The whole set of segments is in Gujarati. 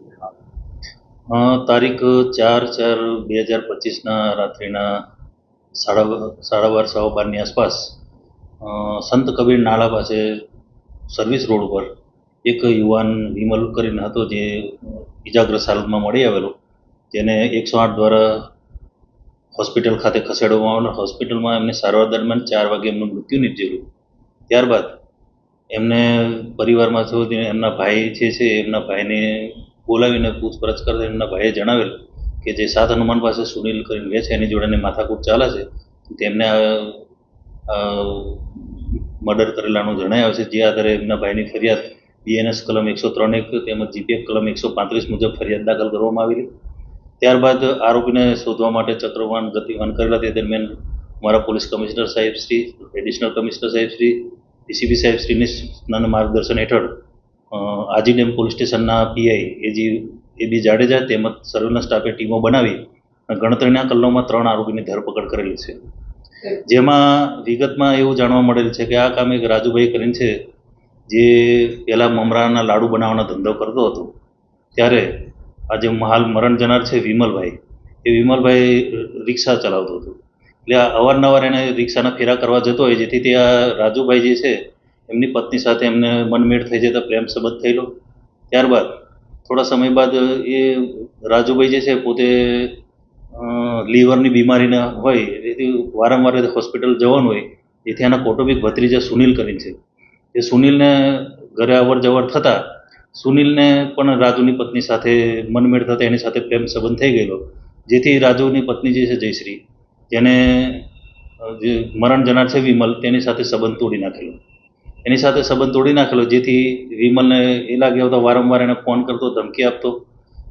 કેટલા? તારીખ ચાર ચાર બે હજાર પચીસના રાત્રિના સાડા સાડા બાર સવા બારની આસપાસ સંત કબીર નાળા પાસે સર્વિસ રોડ ઉપર એક યુવાન વિમલ કરીને હતો જે ઇજાગ્રસ્ત હાલતમાં મળી આવેલો. તેને એકસો આઠ દ્વારા હોસ્પિટલ ખાતે ખસેડવામાં આવેલો હોસ્પિટલમાં એમને સારવાર દરમિયાન ચાર વાગે એમનું મૃત્યુ નીપજેલું ત્યારબાદ એમને પરિવારમાં સૌથી એમના ભાઈ જે છે, એમના ભાઈને બોલાવીને પૂછપરછ કરતા એમના ભાઈએ જણાવેલ કે જે સાત હનુમાન પાસે સુનિલ કરીને રહે છે, એની જોડે એની માથાકૂટ ચાલે છે તેમને મર્ડર કરેલાનું જણાય છે. જે આધારે એમના ભાઈની ફરિયાદ બીએનએસ કલમ એકસો ત્રણ એક તેમજ જીપીએફ કલમ એકસો પાંત્રીસ મુજબ ફરિયાદ દાખલ કરવામાં આવેલી. ત્યારબાદ આરોપીને શોધવા માટે ચક્રવાન ગતિવાન કરેલા તે દરમિયાન મારા પોલીસ કમિશનર સાહેબ શ્રી એડિશનલ કમિશનર સાહેબ શ્રી ડીસીપી સાહેબ શ્રીની સૂચનાના માર્ગદર્શન હેઠળ આજી ડેમ પોલીસ સ્ટેશનના PI AG A B Jadeja તેમજ સર્વેલન્સ સ્ટાફે ટીમો બનાવી ગણતરીના કલાકોમાં ત્રણ આરોપીની ધરપકડ કરેલી છે. જેમાં વિગતમાં એવું જાણવા મળેલ છે કે આ કામ એક રાજુભાઈ કરીને છે, જે પહેલાં મમરાના લાડુ બનાવવાનો ધંધો કરતો હતો. ત્યારે આજે હાલ મરણ જનાર છે વિમલભાઈ. એ વિમલભાઈ રિક્ષા ચલાવતો હતો. એટલે આ અવારનવાર એને રિક્ષાના ફેરા કરવા જતો હોય, જેથી તે આ રાજુભાઈ જે છે, એમની પત્ની સાથે એમને મનમેળ થઈ જતા પ્રેમ સંબંધ થયેલો. ત્યારબાદ, થોડા સમય બાદ એ રાજુભાઈ જે છે, પોતે લીવરની બીમારીના હોય, એથી વારંવાર હોસ્પિટલ જવાનું હોય, જેથી એના કૌટુંબિક ભત્રીજા સુનિલ કરીને છે. એ સુનિલને ઘરે અવર જવર થતાં સુનિલને પણ રાજુની પત્ની સાથે મનમેળ થતાં એની સાથે પ્રેમ સંબંધ થઈ ગયેલો. જેથી રાજુની પત્ની જે છે જયશ્રી, જેને જે મરણ જનાર છે વિમલ, તેની સાથે સંબંધ તોડી નાખેલો. એની સાથે સંબંધ તોડી નાખેલો, જેથી વિમલને એ લાગ્યા હતા વારંવાર એને ફોન કરતો, ધમકી આપતો.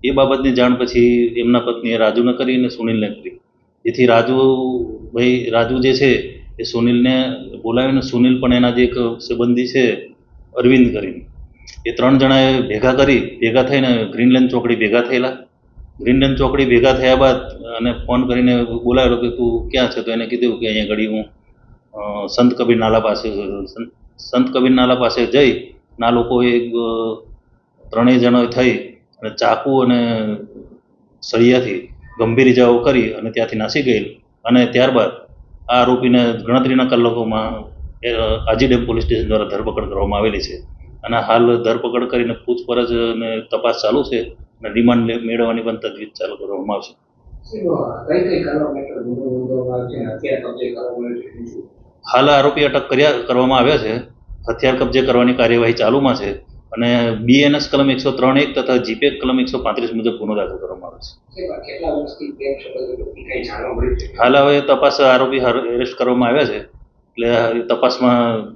એ બાબતની જાણ પછી એમના પત્નીએ રાજુને કરી અને સુનિલને કરી. જેથી રાજુ ભાઈ, રાજુ જે છે એ સુનિલને બોલાવીને સુનિલ પણ એના જે એક સંબંધી છે, અરવિંદ કરીને. એ ત્રણ જણાએ ભેગા કરી, ભેગા થઈને ગ્રીનલેન્ડ ચોકડી ભેગા થયેલા. ગ્રીનલેન્ડ ચોકડી ભેગા થયા બાદ અને ફોન કરીને બોલાવેલો કે તું ક્યાં છે? તો એને કીધું કે અહીંયા ઘડી હું સંત કબીર નાલા પાસે, સંત- કબીર નાલા પાસે જઈ, ના લોકોએ એક ત્રણેય જણા થઈ અને ચાકુ અને સળિયાથી ગંભીર ઇજાઓ કરી અને ત્યાંથી નાસી ગયેલ. અને ત્યારબાદ આ આરોપીને ગણતરીના કલાકોમાં આજીડેમ પોલીસ સ્ટેશન દ્વારા ધરપકડ કરવામાં આવેલી છે. અને હાલ ધરપકડ કરીને પૂછપરછ અને તપાસ ચાલુ છે અને રિમાન્ડ મેળવવાની પણ તજવીજ ચાલુ કરવામાં આવશે? હાલ આરોપી અટક કર્યા કરવામાં આવ્યા છે. હથિયાર કબજે કરવાની કાર્યવાહી ચાલુમાં છે અને બીએનએસ કલમ એકસો ત્રણ એક તથા જીપે કલમ એકસો પાંત્રીસ મુજબ ગુનો દાખલ કરવામાં આવે છે. હાલ હવે તપાસ આરોપી એરેસ્ટ કરવામાં આવ્યા છે. એટલે તપાસમાં